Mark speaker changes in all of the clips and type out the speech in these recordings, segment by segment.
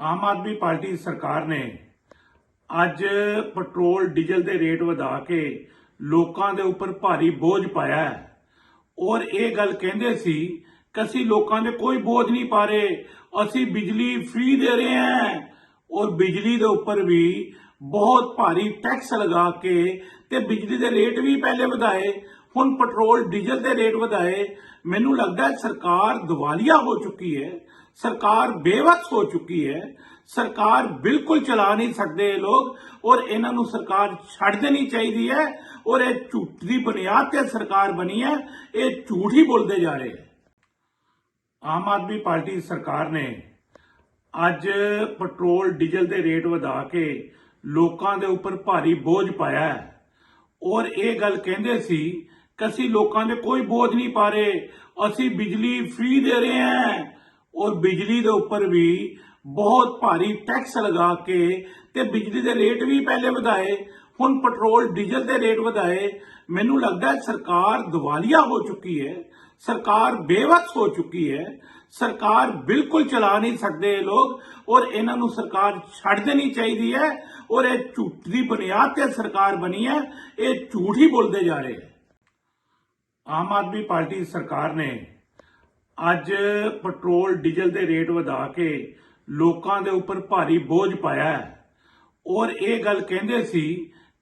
Speaker 1: Aam Aadmi party ਸਰਕਾਰ ਨੇ ਅੱਜ ਪੈਟਰੋਲ, ਡੀਜ਼ਲ ਦੇ ਰੇਟ ਵਧਾ ਕੇ ਲੋਕਾਂ ਦੇ ਉੱਪਰ ਭਾਰੀ ਬੋਝ ਪਾਇਆ ਹੈ। ਔਰ ਇਹ ਗੱਲ ਕਹਿੰਦੇ ਸੀ ਕਿ ਅਸੀਂ ਲੋਕਾਂ ਦੇ ਕੋਈ ਬੋਝ ਨਹੀਂ ਪਾ ਰਹੇ। ਅਸੀਂ ਬਿਜਲੀ ਫ੍ਰੀ ਦੇ ਰਹੇ ਹਾਂ। ਔਰ ਬਿਜਲੀ ਦੇ ਉੱਪਰ ਵੀ ਬਹੁਤ ਭਾਰੀ ਟੈਕਸ ਲਗਾ ਕੇ ਤੇ ਬਿਜਲੀ ਦੇ ਰੇਟ ਵੀ ਪਹਿਲੇ ਵਧਾਏ। ਹੁਣ ਪੈਟਰੋਲ, ਡੀਜ਼ਲ ਦੇ ਰੇਟ ਵਧਾਏ, ਮੈਨੂੰ ਲੱਗਦਾ ਹੈ ਸਰਕਾਰ ਦਿਵਾਲੀਆ ਹੋ ਚੁੱਕੀ ਹੈ, ਸਰਕਾਰ ਬੇਵਸ ਹੋ ਚੁੱਕੀ ਹੈ, ਸਰਕਾਰ ਬਿਲਕੁਲ ਚਲਾ ਨਹੀਂ ਸਕਦੇ ਇਹ ਲੋਕ, ਔਰ ਇਹਨਾਂ ਨੂੰ ਸਰਕਾਰ ਛੱਡ ਦੇਣੀ ਚਾਹੀਦੀ ਹੈ, ਔਰ ਇਹ ਝੂਠ ਦੀ ਬੁਨਿਆਦ ਤੇ ਸਰਕਾਰ ਬਣੀ ਹੈ, ਇਹ ਝੂਠ ਹੀ ਬੋਲਦੇ ਜਾ ਰਹੇ ਹੈ। ਆਮ ਆਦਮੀ ਪਾਰਟੀ ਸਰਕਾਰ ਨੇ ਅੱਜ ਪੈਟਰੋਲ, ਡੀਜ਼ਲ ਦੇ ਰੇਟ ਵਧਾ ਕੇ ਲੋਕਾਂ ਦੇ ਉੱਪਰ ਭਾਰੀ ਬੋਝ ਪਾਇਆ ਹੈ, ਔਰ ਇਹ ਗੱਲ ਕਹਿੰਦੇ ਸੀ ਕਿ ਅਸੀਂ ਲੋਕਾਂ ਦੇ ਕੋਈ ਬੋਝ ਨਹੀਂ ਪਾ ਰਹੇ ਅਸੀਂ ਬਿਜਲੀ ਫ੍ਰੀ ਦੇ ਰਹੇ ਹਾਂ। ਔਰ ਬਿਜਲੀ ਦੇ ਉੱਪਰ ਵੀ ਬਹੁਤ ਭਾਰੀ ਟੈਕਸ ਲਗਾ ਕੇ ਤੇ ਬਿਜਲੀ ਦੇ ਰੇਟ ਵੀ ਪਹਿਲੇ ਵਧਾਏ, ਹੁਣ ਪੈਟਰੋਲ ਡੀਜ਼ਲ ਦੇ ਰੇਟ ਵਧਾਏ। ਮੈਨੂੰ ਲੱਗਦਾ ਸਰਕਾਰ ਦਿਵਾਲੀਆ ਹੋ ਚੁੱਕੀ ਹੈ। ਸਰਕਾਰ ਬੇਵਸ ਹੋ ਚੁੱਕੀ ਹੈ। ਸਰਕਾਰ ਬਿਲਕੁਲ ਚਲਾ ਨਹੀਂ ਸਕਦੇ ਇਹ ਲੋਕ ਔਰ ਇਹਨਾਂ ਨੂੰ ਸਰਕਾਰ ਛੱਡ ਦੇਣੀ ਚਾਹੀਦੀ ਹੈ। ਔਰ ਇਹ ਝੂਠ ਦੀ ਬੁਨਿਆਦ ਤੇ ਸਰਕਾਰ ਬਣੀ ਹੈ। ਇਹ ਝੂਠ ਹੀ ਬੋਲਦੇ ਜਾ ਰਹੇ ਹੈ। ਆਮ ਆਦਮੀ ਪਾਰਟੀ ਸਰਕਾਰ ਨੇ ਅੱਜ ਪੈਟਰੋਲ, ਡੀਜ਼ਲ ਦੇ ਰੇਟ ਵਧਾ ਕੇ ਲੋਕਾਂ ਦੇ ਉੱਪਰ ਭਾਰੀ ਬੋਝ ਪਾਇਆ ਹੈ। ਔਰ ਇਹ ਗੱਲ ਕਹਿੰਦੇ ਸੀ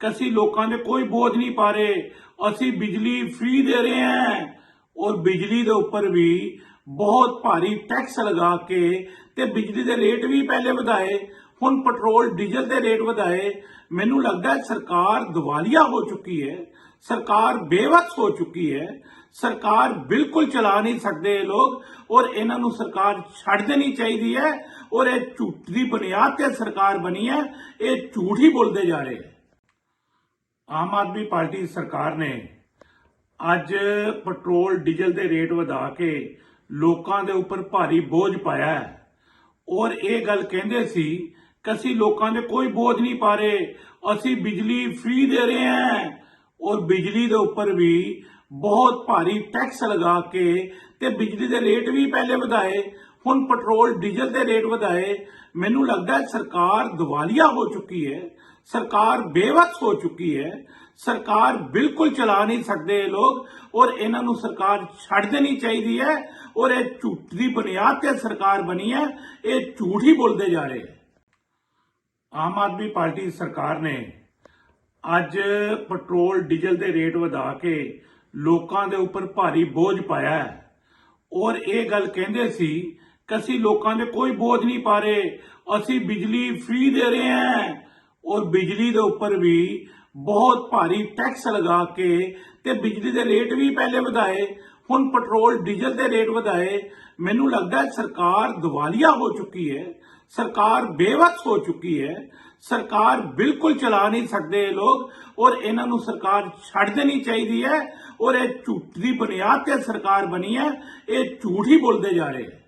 Speaker 1: ਕਿ ਅਸੀਂ ਲੋਕਾਂ ਦੇ ਕੋਈ ਬੋਝ ਨਹੀਂ ਪਾ ਰਹੇ, ਅਸੀਂ ਬਿਜਲੀ ਫ੍ਰੀ ਦੇ ਰਹੇ ਹਾਂ। ਔਰ ਬਿਜਲੀ ਦੇ ਉੱਪਰ ਵੀ ਬਹੁਤ ਭਾਰੀ ਟੈਕਸ ਲਗਾ ਕੇ ਤੇ ਬਿਜਲੀ ਦੇ ਰੇਟ ਵੀ ਪਹਿਲੇ ਵਧਾਏ, ਹੁਣ ਪੈਟਰੋਲ, ਡੀਜ਼ਲ ਦੇ ਰੇਟ ਵਧਾਏ। ਮੈਨੂੰ ਲੱਗਦਾ ਸਰਕਾਰ ਦਿਵਾਲੀਆ ਹੋ ਚੁੱਕੀ ਹੈ। ਸਰਕਾਰ ਬੇਵਸ ਹੋ ਚੁੱਕੀ ਹੈ। ਸਰਕਾਰ ਬਿਲਕੁਲ ਚਲਾ ਨਹੀਂ ਸਕਦੇ ਇਹ ਲੋਕ ਔਰ ਇਹਨਾਂ ਨੂੰ ਸਰਕਾਰ ਛੱਡ ਦੇਣੀ ਚਾਹੀਦੀ ਹੈ ਔਰ ਇਹ ਝੂਠ ਦੀ ਬੁਨਿਆਦ ਤੇ ਸਰਕਾਰ ਬਣੀ ਹੈ। ਇਹ ਝੂਠ ਹੀ ਬੋਲਦੇ ਜਾ ਰਹੇ ਹੈ। ਆਮ ਆਦਮੀ ਪਾਰਟੀ ਸਰਕਾਰ ਨੇ ਅੱਜ ਪੈਟਰੋਲ, ਡੀਜ਼ਲ ਦੇ ਰੇਟ ਵਧਾ ਕੇ ਲੋਕਾਂ ਦੇ ਉੱਪਰ ਭਾਰੀ ਬੋਝ ਪਾਇਆ ਹੈ। ਔਰ ਇਹ ਗੱਲ ਕਹਿੰਦੇ ਸੀ ਕਿ ਅਸੀਂ ਲੋਕਾਂ ਦੇ ਕੋਈ ਬੋਝ ਨਹੀਂ ਪਾ ਰਹੇ। ਅਸੀਂ ਬਿਜਲੀ ਫ੍ਰੀ ਦੇ ਰਹੇ ਹਾਂ। ਔਰ ਬਿਜਲੀ ਦੇ ਉੱਪਰ ਵੀ ਬਹੁਤ ਭਾਰੀ ਟੈਕਸ ਲਗਾ ਕੇ ਤੇ ਬਿਜਲੀ ਦੇ ਰੇਟ ਵੀ ਪਹਿਲੇ ਵਧਾਏ, ਹੁਣ ਪੈਟਰੋਲ ਡੀਜ਼ਲ ਦੇ ਰੇਟ ਵਧਾਏ। ਮੈਨੂੰ ਲੱਗਦਾ ਸਰਕਾਰ ਦਿਵਾਲੀਆ ਹੋ ਚੁੱਕੀ ਹੈ, ਸਰਕਾਰ ਬੇਵਸ ਹੋ ਚੁੱਕੀ ਹੈ, ਸਰਕਾਰ ਬਿਲਕੁਲ ਚਲਾ ਨਹੀਂ ਸਕਦੇ ਇਹ ਲੋਕ ਔਰ ਇਹਨਾਂ ਨੂੰ ਸਰਕਾਰ ਛੱਡ ਦੇਣੀ ਚਾਹੀਦੀ ਹੈ ਔਰ ਇਹ ਝੂਠ ਦੀ ਬੁਨਿਆਦ ਤੇ ਸਰਕਾਰ ਬਣੀ ਹੈ, ਇਹ ਝੂਠ ਹੀ ਬੋਲਦੇ ਜਾ ਰਹੇ ਹੈ। ਆਮ ਆਦਮੀ ਪਾਰਟੀ ਸਰਕਾਰ ਨੇ ਅੱਜ ਪੈਟਰੋਲ, ਡੀਜ਼ਲ ਦੇ ਰੇਟ ਵਧਾ ਕੇ ਲੋਕਾਂ ਦੇ ਉੱਪਰ ਭਾਰੀ ਬੋਝ ਪਾਇਆ ਹੈ। ਔਰ ਇਹ ਗੱਲ ਕਹਿੰਦੇ ਸੀ ਕਿ ਅਸੀਂ ਲੋਕਾਂ ਦੇ ਕੋਈ ਬੋਝ ਨਹੀਂ ਪਾ ਰਹੇ, ਅਸੀਂ ਬਿਜਲੀ ਫ੍ਰੀ ਦੇ ਰਹੇ ਹਾਂ। ਔਰ ਬਿਜਲੀ ਦੇ ਉੱਪਰ ਵੀ ਬਹੁਤ ਭਾਰੀ ਟੈਕਸ ਲਗਾ ਕੇ ਤੇ ਬਿਜਲੀ ਦੇ ਰੇਟ ਵੀ ਪਹਿਲੇ ਵਧਾਏ, ਹੁਣ ਪੈਟਰੋਲ, ਡੀਜ਼ਲ ਦੇ ਰੇਟ ਵਧਾਏ। ਮੈਨੂੰ ਲੱਗਦਾ ਸਰਕਾਰ ਦਿਵਾਲੀਆ ਹੋ ਚੁੱਕੀ ਹੈ, ਸਰਕਾਰ ਬੇਵਸ ਹੋ ਚੁੱਕੀ ਹੈ। ਸਰਕਾਰ ਬਿਲਕੁਲ ਚਲਾ ਨਹੀਂ ਸਕਦੇ ਇਹ ਲੋਕ ਔਰ ਇਹਨਾਂ ਨੂੰ ਸਰਕਾਰ ਛੱਡ ਦੇਣੀ ਚਾਹੀਦੀ ਹੈ ਔਰ ਇਹ ਝੂਠ ਦੀ ਬੁਨਿਆਦ ਤੇ ਸਰਕਾਰ ਬਣੀ ਹੈ, ਇਹ ਝੂਠ ਹੀ ਬੋਲਦੇ ਜਾ ਰਹੇ ਹੈ।